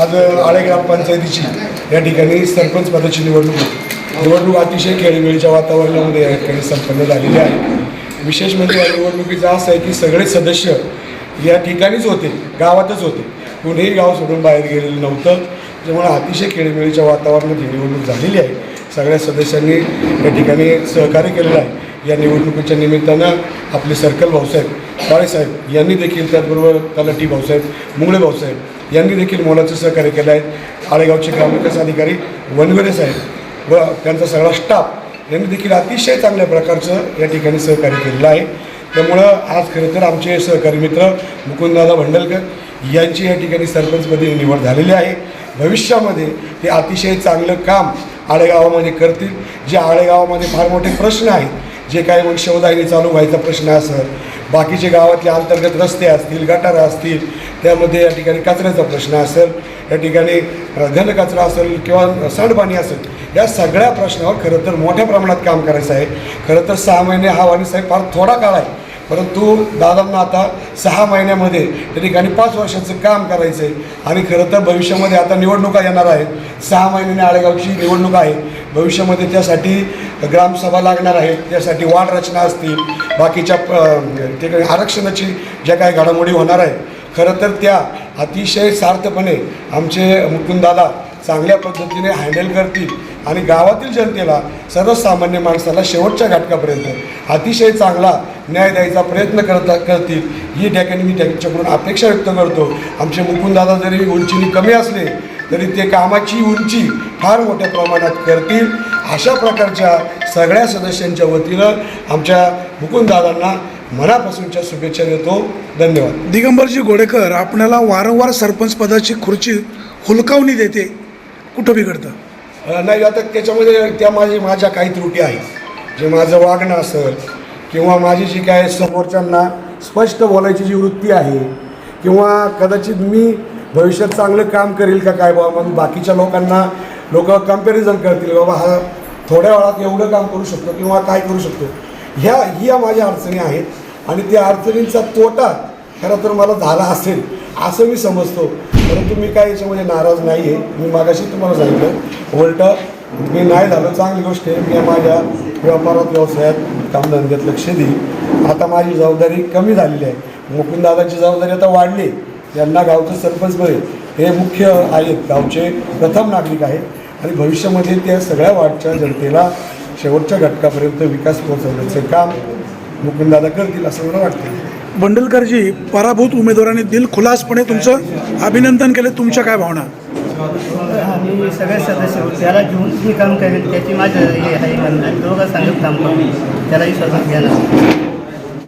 आज आळे ग्रामपंचायतीची या ठिकाणी सरपंच पदाची निवडणूक होती. निवडणूक अतिशय खेळीमेळीच्या वातावरणामध्ये या ठिकाणी संपन्न झालेली आहे. विशेष म्हणजे या निवडणुकीचं असं आहे की सगळे सदस्य या ठिकाणीच होते गावातच होते. कुणीही गाव सोडून बाहेर गेलेलं नव्हतं. त्यामुळे अतिशय खेळीमेळीच्या वातावरणात ही निवडणूक झालेली आहे. सगळ्या सदस्यांनी या ठिकाणी सहकार्य केलेलं आहे. या निवडणुकीच्या निमित्तानं आपले सर्कल भाऊसाहेब बाळेसाहेब यांनी देखील त्याचबरोबर तलाठी भाऊसाहेब मुंगळे भाऊसाहेब यांनी देखील मोलाचं सहकार्य केलं आहे आळेगावचे ग्रामविकास अधिकारी वनगरे साहेब व त्यांचा सगळा स्टाफ यांनी देखील अतिशय चांगल्या प्रकारचं या ठिकाणी सहकार्य केलेलं आहे. त्यामुळं आज खरं तर आमचे सहकारी मित्र मुकुंददादा भंडलकर यांची या ठिकाणी सरपंचपदी निवड झालेली आहे. भविष्यामध्ये ते अतिशय चांगलं काम आळेगावामध्ये करतील. जे आळेगावामध्ये फार मोठे प्रश्न आहेत जे काही मग शवदायनी चालू व्हायचा प्रश्न असेल बाकीचे गावातले अंतर्गत रस्ते असतील गटारं असतील त्यामध्ये या ठिकाणी कचऱ्याचा प्रश्न असेल या ठिकाणी घनकचरा असेल किंवा सांडपाणी असेल या सगळ्या प्रश्नावर खरं तर मोठ्या प्रमाणात काम करायचं आहे. खरं तर सहा महिने हा वाणीसाहेब फार थोडा काळ आहे परंतु दादांना आता सहा महिन्यामध्ये त्या ठिकाणी पाच वर्षाचं काम करायचं आहे. आणि खरं तर भविष्यामध्ये आता निवडणुका येणार आहेत. सहा महिन्याने आळेगावची निवडणूक आहे. भविष्यामध्ये त्यासाठी ग्रामसभा लागणार आहेत त्यासाठी वाढ रचना असतील. बाकीच्या अ, आरक्षणाची ज्या काही घडामोडी होणार आहेत खरं तर त्या अतिशय सार्थपणे आमचे मुकुंदादा चांगल्या पद्धतीने हँडल करतील आणि गावातील जनतेला सर्वसामान्य माणसाला शेवटच्या घटकापर्यंत अतिशय चांगला न्याय द्यायचा प्रयत्न करता करतील ही ठिकाणी मी त्यांच्याकडून अपेक्षा व्यक्त करतो. आमचे मुकुंदादा जरी उंचीने कमी असले तरी ते कामाची उंची फार मोठ्या प्रमाणात करतील. अशा प्रकारच्या सगळ्या सदस्यांच्या वतीनं आमच्या मुकुंददादांना मनापासूनच्या शुभेच्छा देतो. धन्यवाद. दिगंबरजी घोडेकर आपल्याला वारंवार सरपंच पदाची खुर्ची हुलकावणी देते. कुठं बिघडतं? नाही आता त्याच्यामध्ये त्या माझी माझ्या काही त्रुटी आहेत. जे माझं वागणं असेल किंवा माझी जी काय समोरच्यांना स्पष्ट बोलायची जी वृत्ती आहे किंवा कदाचित मी भविष्यात चांगलं काम करेल का काय बाबा? मग बाकीच्या लोकांना लोक कंपॅरिझन करतील बाबा हा थोड्या वेळात एवढं काम करू शकतो किंवा काय करू शकतो. ह्या ह्या माझ्या अडचणी आहेत आणि त्या अडचणींचा तोटा खरं तर मला झाला असेल असं मी समजतो. परंतु मी काय याच्यामध्ये नाराज नाही आहे मी मागाशी तुम्हाला सांगितलं उलटं मी नाही झालं चांगली गोष्ट आहे. मी माझ्या व्यापारात व्यवसायात कामधंद्यात लक्ष देईल आता माझी जबाबदारी कमी झालेली आहे. मुकुंददादाची जबाबदारी आता वाढली यांना गावचं सरपंच बरे हे मुख्य आहेत गावचे प्रथम नागरिक आहेत. आणि भविष्यामध्ये त्या सगळ्या वार्डच्या जनतेला शेवटच्या घटकापर्यंत विकास पोहोचवण्याचे काम मुकुंददादा करतील असं मला वाटतं. बंडलकरजी पराभूत उमेदवारांनी दिलखुलासपणे तुमचं अभिनंदन केलं. तुमच्या काय भावना? आम्ही सगळे सदस्य त्याला घेऊन मी काम करेन त्याची माझं हे आहे म्हणणं दोघं सांगत काम करू त्याला विश्वासात घ्या ना